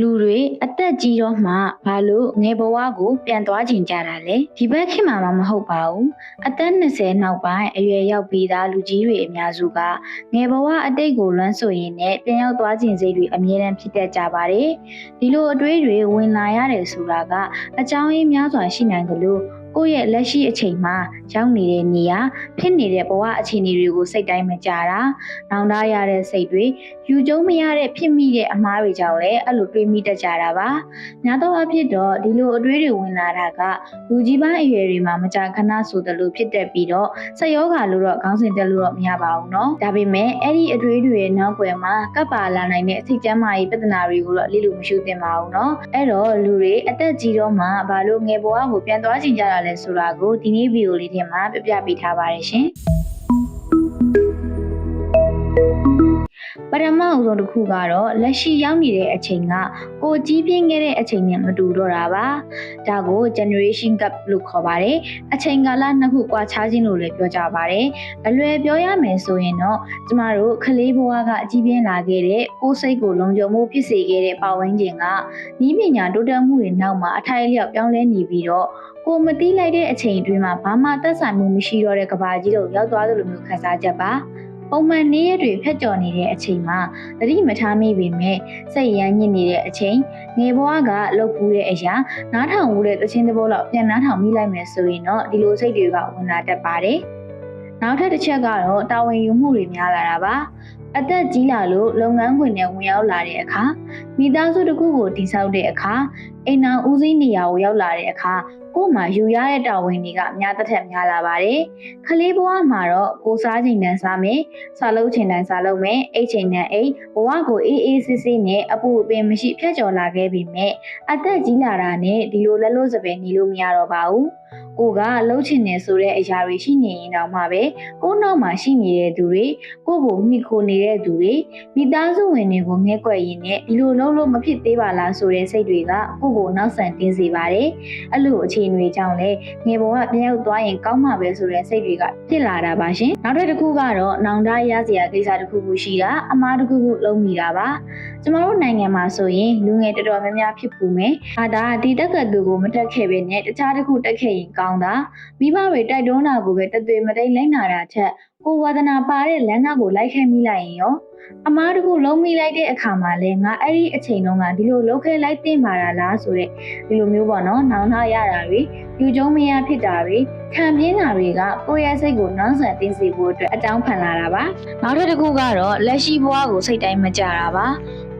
လူတွေအသက်ကြီးတော့မှဘာလို့ငယ်ဘဝကို ပြန်သွားကျင်ကြတာလဲဒီဘက်ခေတ်မှာမှမဟုတ်ပါဘူးအသက်20နောက်ပိုင်းအရွယ်ရောက်ပြီးသားလူကြီးတွေအများစုကငယ်ဘဝအတိတ်ကိုလွမ်းဆိုရင်နဲ့ပြန်ရောက်သွားကျင်စိတ်တွေအမြဲတမ်းဖြစ်တတ်ကြပါတယ်ဒီလိုအတွေးတွေဝင်လာရတယ်ဆိုတာကအကြောင်းရင်းများစွာရှိနိုင်ကြလို့ ကိုယ့်ရဲ့လက်ရှိအချိန်မှာရောက်နေတဲ့နေရာဖြစ်နေတဲ့ဘဝအခြေအနေတွေကိုစိတ်တိုင်းမကြတာ။နောင်တရတဲ့စိတ်တွေယူကျုံမရတဲ့ဖြစ်မိတဲ့အမားတွေကြောင့်လည်းအဲ့လိုတွေးမိတတ်ကြတာပါ။ညာတော့အဖြစ်တော့ဒီလိုအတွေးတွေဝင်လာတာကလူကြီးပိုင်းအရွယ်တွေမှာမကြာခဏဆိုသလိုဖြစ်တတ်ပြီးတော့ဆက်ယောဂါလို့တော့ခေါင်းစဉ်တက်လို့တော့မရပါဘူးเนาะ။ဒါပေမဲ့အဲ့ဒီအတွေးတွေရဲ့နောက်ွယ်မှာကပ်ပါလာနိုင်တဲ့စိတ်ကျန်းမာရေးပြဿနာတွေကိုတော့လိလို့မရှိသင့်ပါဘူးเนาะ။အဲ့တော့လူတွေအသက်ကြီးတော့မှဘာလို့ငယ်ဘဝကိုပြန်သွားချင်ကြတာ လဲဆိုတာကိုဒီနေ့ဗီဒီယိုလေးထဲမှာပြပြပေးထားပါတယ်ရှင်။ ထမအဆုံးတစ်ခုကတော့လက်ရှိရောက်နေတဲ့အချိန်ကကိုကြီးပြင်းခဲ့တဲ့အချိန်နဲ့မတူတော့တာပါ။ဒါကို generation gap လို့ခေါ်ပါတယ်။အချိန်ကာလနှစ်ခုကွာခြားခြင်းလို့လည်းပြောကြပါတယ်။အလွယ်ပြောရမယ်ဆိုရင်တော့ကျမတို့ခလေးဘဝကအကြီးပြင်းလာခဲ့တဲ့ကိုယ်စိတ်ကိုလုံခြုံမှုဖြစ်စေခဲ့တဲ့ပတ်ဝန်းကျင်ကဤပညာတိုးတက်မှုတွေနောက်မှာအထိုက်အလျောက်ပြောင်းလဲနေပြီးတော့ကိုမတိလိုက်တဲ့အချိန်အတွင်းမှာဘာမှသက်ဆိုင်မှုမရှိတော့တဲ့ကဘာကြီးတို့ရောက်သွားသလိုမျိုးခံစားချက်ပါ ပုံမှန်နေ့ရက်တွေဖက်ကျော်နေတဲ့အချိန်မှာသတိမထားမိပေမဲ့စိတ်ရမ်းညစ်နေတဲ့အချိန်ငယ်ဘဝကလှုပ်ပူးတဲ့အရာနားထောင်မှုတဲ့သချင်းသဘောလောက်ပြန်နားထောင်မိလိုက်မယ်ဆိုရင်တော့ဒီလိုစိတ်တွေကဝင်လာတတ်ပါတယ်နောက်ထပ်တစ်ချက်ကတော့တာဝန်ယူမှုတွေများလာတာပါအသက်ကြီးလာလို့လုပ်ငန်းခွင်နဲ့ဝင်ရောက်လာတဲ့အခါမိသားစုတစ်ခုကိုတည်ဆောက်တဲ့အခါ အိမ်နောက်ဦးစီးနေရာကိုရောက်လာတဲ့အခါကို့မှာယူရတဲ့တာဝန်တွေကများတစ်ထက်များလာပါတယ်။ခလေးဘဝမှာတော့ကိုစားချိန်တန်းစားမယ်၊စားလုံးချိန်တန်းစားလုံးမယ်၊အိတ်ချိန်တန်းအိတ်ဘဝကိုအေးအေးဆေးဆေးနဲ့အပူအပင်မရှိဖြတ်ကျော်လာခဲ့ပြီမဲ့အသက်ကြီးလာတာနဲ့ဒီလိုလက်လို့စပယ်နေလို့မရတော့ပါဘူး။ကိုကလှုပ်ချင်နေဆိုတဲ့အရာတွေရှိနေရင်တော့မှပဲကိုနောက်မှာရှိနေတဲ့သူတွေကိုကိုမိခိုနေတဲ့သူတွေမိသားစုဝင်တွေကိုငဲ့ကွက်ရင်းနဲ့ဒီလိုလုံးလို့မဖြစ်သေးပါလားဆိုတဲ့စိတ်တွေကကိုကိုနောက်ဆန်တင်းစေပါတယ်။အဲ့လိုအခြေအနေကြောင့်လည်းငယ်ဘဝပြန်ရောက်သွားရင်ကောင်းမှာပဲဆိုတဲ့စိတ်တွေကဖြစ်လာတာပါရှင်။နောက်တစ်ခုကတော့နောင်တရစရာကိစ္စတစ်ခုခုရှိတာအမားတစ်ခုခုလုံးမိတာပါ။ကျမတို့နိုင်ငံမှာဆိုရင်လူငယ်တော်တော်များများဖြစ်ပူမယ်။အာဒါဒီတက်ကတူကိုမတက်ခဲ့ပဲနဲ့တခြားတစ်ခုတက်ခဲ့ရင်ကောင်းတာမိဘတွေတိုက်တွန်းတာကိုပဲတသွေမတိတ်လိုက်နာတာချက် ကိုဝါဒနာပါတဲ့လမ်းကကိုလိုက်ခဲမိလိုက်ရင်ရောအမားတကူလုံးမိလိုက်တဲ့အခါမှာလဲငါအဲ့ဒီအချိန်တုန်းကဒီလိုလှုပ်ခဲလိုက်တင်ပါလားဆိုတဲ့ဒီလိုမျိုးပေါ့နော်နောင်နှရတာတွေလူကျုံမရဖြစ်တာတွေခံပြင်းတာတွေကကိုယ့်ရဲ့စိတ်ကိုနောင်ဆန်တင်းစေဖို့အတွက်အတောင်းဖန်လာတာပါနောက်တစ်ခုကတော့လက်ရှိဘဝကိုစိတ်တိုင်းမကြတာပါ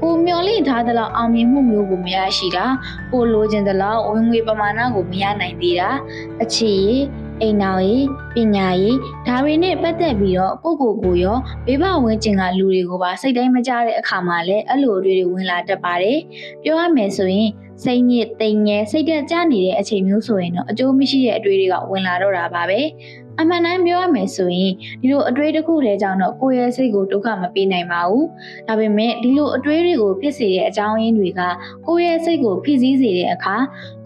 ကိုမျောလင့်ထားသလောက်အောင်မြင်မှုမျိုးကိုမရရှိတာကိုလိုချင်သလောက်ဝင်ငွေပမာဏကိုမရနိုင်သေးတာအခြေရ အိမ်နောက်ရေးပညာရေးဒါတွေနဲ့ပတ်သက်ပြီးတော့ကိုကိုကိုရောဘေးဘဝဝင်ကျင်ကလူတွေကိုပါစိတ်တိုင်းမကြတဲ့အခါမှာလည်းအဲ့လိုအတွေ့တွေဝင်လာတတ်ပါတယ်ပြောရမယ်ဆိုရင် စိတ်ညစ်တိမ်ငယ်စိတ်တက်ကြနေတဲ့အချိန်မျိုးဆိုရင်တော့အကျိုးမရှိတဲ့အတွေ့တွေကဝင်လာတော့တာပါပဲအမှန်တမ်းပြောရမယ်ဆိုရင်ဒီလိုအတွေးတစ်ခုတည်းကြောင့်တော့ကိုယ့်ရဲ့စိတ်ကိုဒုက္ခမပေးနိုင်ပါဘူး။ဒါပေမဲ့ဒီလိုအတွေးတွေကိုဖြစ်စေတဲ့အကြောင်းရင်းတွေကကိုယ့်ရဲ့စိတ်ကိုဖိစီးစေတဲ့အခါ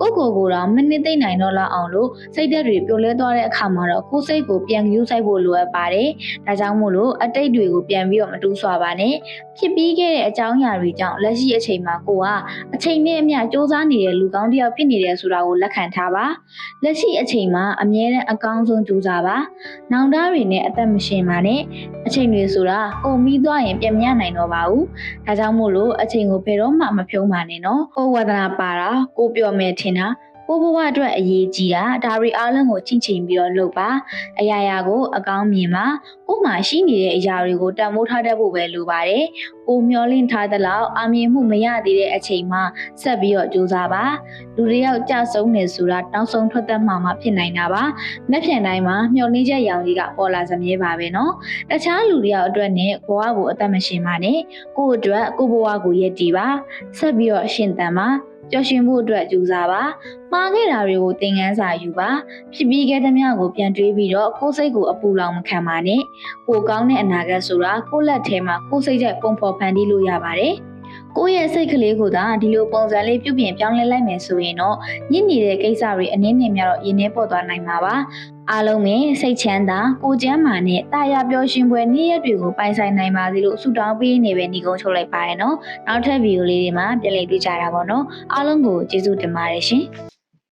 ကိုယ့်ကိုယ်ကိုယ်တော့မနစ်သိမ့်နိုင်တော့လောက်အောင်လို့စိတ်ဓာတ်တွေပြိုလဲသွားတဲ့အခါမှာတော့ကိုယ်စိတ်ကိုပြန်ယူဆိုင်ဖို့လိုအပ်ပါတယ်။ဒါကြောင့်မို့လို့အတိတ်တွေကိုပြန်ပြီးတော့မတူးဆွာပါနဲ့။ဖြစ်ပြီးခဲ့တဲ့အကြောင်းအရာတွေကြောင့်လက်ရှိအချိန်မှာကိုကအချိန်နဲ့အမျှစ조사နေတဲ့လူကောင်းတစ်ယောက်ဖြစ်နေတယ်ဆိုတာကိုလက်ခံထားပါ။လက်ရှိအချိန်မှာအမြဲတမ်းအကောင်းဆုံးကြိုးစားပါ။နောင်တတွေနဲ့အသက်မရှင်ပါနဲ့။အချိန်တွေဆိုတာကုန်ပြီးသွားရင်ပြန်မရနိုင်တော့ပါဘူး။ဒါကြောင့်မို့လို့အချိန်ကိုဘယ်တော့မှမဖြုံးပါနဲ့နော်။ကိုယ်ဝဒနာပါတာကိုပြောမယ်ထင်တာ ကိုဘဝအတွက်အရေးကြီးတာဒါတွေအားလုံးကိုချင့်ချိန်ပြီးတော့လုပ်ပါအရာရာကိုအကောင်းမြင်ပါကို့မှာရှိနေတဲ့အရာတွေကိုတန်ဖိုးထားတတ်ဖို့ပဲလိုပါတယ်ကိုမျောလင့်ထားသလောက်အမြင်မှုမရသေးတဲ့အချိန်မှာဆက်ပြီးတော့ကြိုးစားပါလူတယောက်ကြဆုံးနေဆိုတာတောင်းဆုံးထွက်သက်မှာမှဖြစ်နိုင်တာပါမက်ပြန်တိုင်းမှာမျောလင့်ချက်ရောင်ကြီးကပေါ်လာစမြဲပါပဲနော်တခြားလူတယောက်အတွက်နဲ့ဘဝကိုအသက်မရှင်ပါနဲ့ကို့အတွက်ကို့ဘဝကိုရည်တည်ပါဆက်ပြီးတော့ရှင်သန်ပါ ပျော်ရွှင်ဖို့အတွက်ကြိုးစားပါမှားခဲ့တာတွေကိုသင်ခန်းစာယူပါဖြစ်ပြီးခဲ့သမျှကိုပြန်တွေးပြီးတော့ကိုယ်စိတ်ကိုအပူလောင်မခံပါနဲ့ပိုကောင်းတဲ့အနာဂတ်ဆိုတာကိုယ့်လက်ထဲမှာကိုယ်စိတ်တဲ့ပုံဖော်ဖန်တီးလို့ရပါတယ်ကိုယ့်ရဲ့စိတ်ကလေးကိုသာဒီလိုပုံစံလေးပြုပြင်ပြောင်းလဲလိုက်မယ်ဆိုရင်တော့ညစ်နေတဲ့ကိစ္စတွေအနည်းငယ်များတော့ရင်းနှီးပေါ်သွားနိုင်မှာပါ အားလုံးပဲစိတ်ချမ်းသာကိုကျမ်းမာနဲ့တာယာပျော်ရွှင်ပွဲနေ့ရက်တွေကိုပိုင်ဆိုင်နိုင်ပါစေလို့ဆုတောင်းပေးနေပဲညီကုန်းချုပ်လိုက်ပါတယ်နော်နောက်ထပ်ဗီဒီယိုလေးတွေမှာပြန်လည်တွေ့ကြတာပေါ့နော်အားလုံးကိုကျေးဇူးတင်ပါတယ်ရှင်